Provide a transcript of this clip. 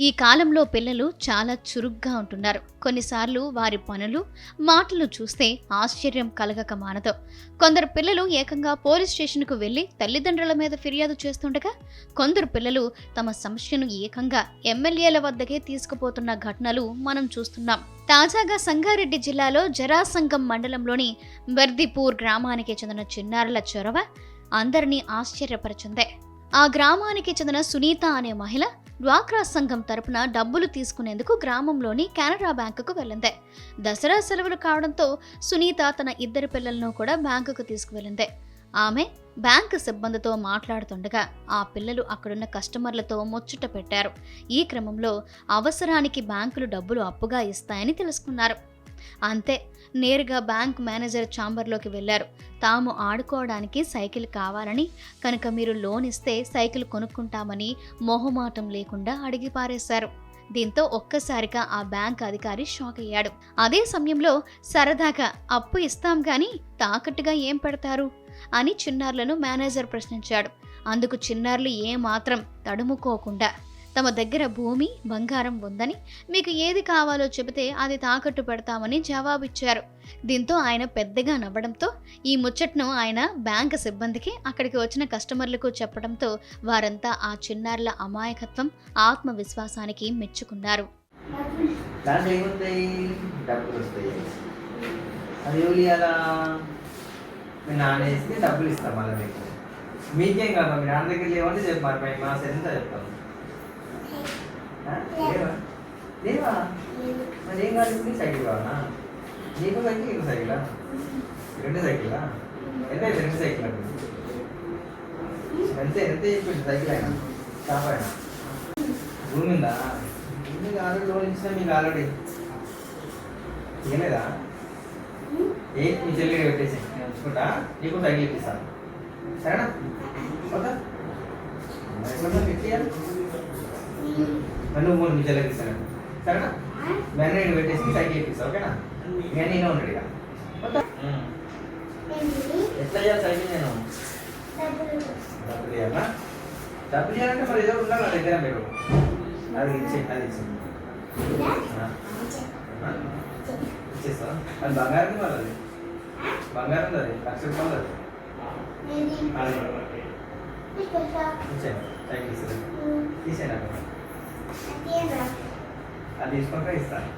ఈ కాలంలో పిల్లలు చాలా చురుగ్గా ఉంటున్నారు. కొన్నిసార్లు వారి పనులు మాటలు చూస్తే ఆశ్చర్యం కలగక మానదు. కొందరు పిల్లలు ఏకంగా పోలీస్ స్టేషన్కు వెళ్ళి తల్లిదండ్రుల మీద ఫిర్యాదు చేస్తుండగా కొందరు పిల్లలు తమ సమస్యను ఏకంగా ఎమ్మెల్యేల వద్దకే తీసుకుపోతున్న ఘటనలు మనం చూస్తున్నాం. తాజాగా సంగారెడ్డి జిల్లాలో జరాసంగం మండలంలోని బర్దిపూర్ గ్రామానికి చెందిన చిన్నారుల చొరవ అందరినీ ఆశ్చర్యపరిచిందే. ఆ గ్రామానికి చెందిన సునీత అనే మహిళ డ్వాక్రా సంఘం తరపున డబ్బులు తీసుకునేందుకు గ్రామంలోని కెనరా బ్యాంకుకు వెళ్ళింది. దసరా సెలవులు కావడంతో సునీత తన ఇద్దరు పిల్లలను కూడా బ్యాంకుకు తీసుకువెళ్ళింది. ఆమె బ్యాంకు సిబ్బందితో మాట్లాడుతుండగా ఆ పిల్లలు అక్కడున్న కస్టమర్లతో ముచ్చట పెట్టారు. ఈ క్రమంలో అవసరానికి బ్యాంకులు డబ్బులు అప్పుగా ఇస్తాయని తెలుసుకున్నారు. అంతే నేరుగా బ్యాంక్ మేనేజర్ ఛాంబర్లోకి వెళ్ళారు తాము ఆడుకోవడానికి సైకిల్ కావాలని కనుక మీరు లోన్ ఇస్తే సైకిల్ కొనుక్కుంటామని మొహమాటం లేకుండా అడిగి పారేశారు. దీంతో ఒక్కసారిగా ఆ బ్యాంక్ అధికారి షాక్ అయ్యాడు. అదే సమయంలో సరదాగా అప్పు ఇస్తాం కానీ తాకట్టుగా ఏం పెడతారు? అని చిన్నారులను మేనేజర్ ప్రశ్నించాడు. అందుకు చిన్నారులు ఏమాత్రం తడుముకోకుండా తమ దగ్గర భూమి బంగారం ఉందని మీకు ఏది కావాలో చెబితే అది తాకట్టు పెడతామని జవాబిచ్చారు. దీంతో ఆయన పెద్దగా నవ్వడంతో ఈ ముచ్చట్ను ఆయన బ్యాంక్ సిబ్బందికి అక్కడికి వచ్చిన కస్టమర్లకు చెప్పడంతో వారంతా ఆ చిన్నారుల అమాయకత్వం ఆత్మవిశ్వాసానికి మెచ్చుకున్నారు. మీకేం కాదు మీ నాన్న దగ్గర లేవంటే చెప్పారు మా సెంత చెప్తాను లేవా లేవా మరి ఏం కాదు నీకు సైకిల్ కావాలా నీకు సైకిల్ నీకు సైకిలా రెండు సైకిలా ఎంత అయితే రెండు సైకిల్ అండి ఎంత ఎంత చెప్పింది సైకిల్ అయినా షాప్ అయినా భూమి ఉందా మీకు ఆల్రెడీ లోన్ ఇచ్చిన మీకు ఆల్రెడీ ఏలేదా ఏ మీ చెల్లి పెట్టేసి నేను ఉంచుకుంటా నీకు సైకిల్ ఇప్పిస్తాను సరేనా ఓకే పెట్టేయాలి నువ్వు మూడు చెల్లికి ఇస్తాను సరేనా? మరి నేను పెట్టేసి సైకిల్ ఇప్పిస్తా ఓకేనా? ఇక నేను ఉన్నాడు ఇక. ఎట్లా చేయాలి సైకిల్ నేను? డబ్బులు ఇవ్వాలా డబ్బులు ఇవ్వాలంటే మరి ఏదో ఉండాలి నా దగ్గర మీరు. అది ఇచ్చే అది ఇచ్చే ఇచ్చేస్తా అది బంగారం వాళ్ళది బంగారం అది లక్ష రూపాయలు అది. అది ఇచ్చాను సైకిల్ ఇస్తాను తీసేనా అది తీసుకుంటే ఇస్తాను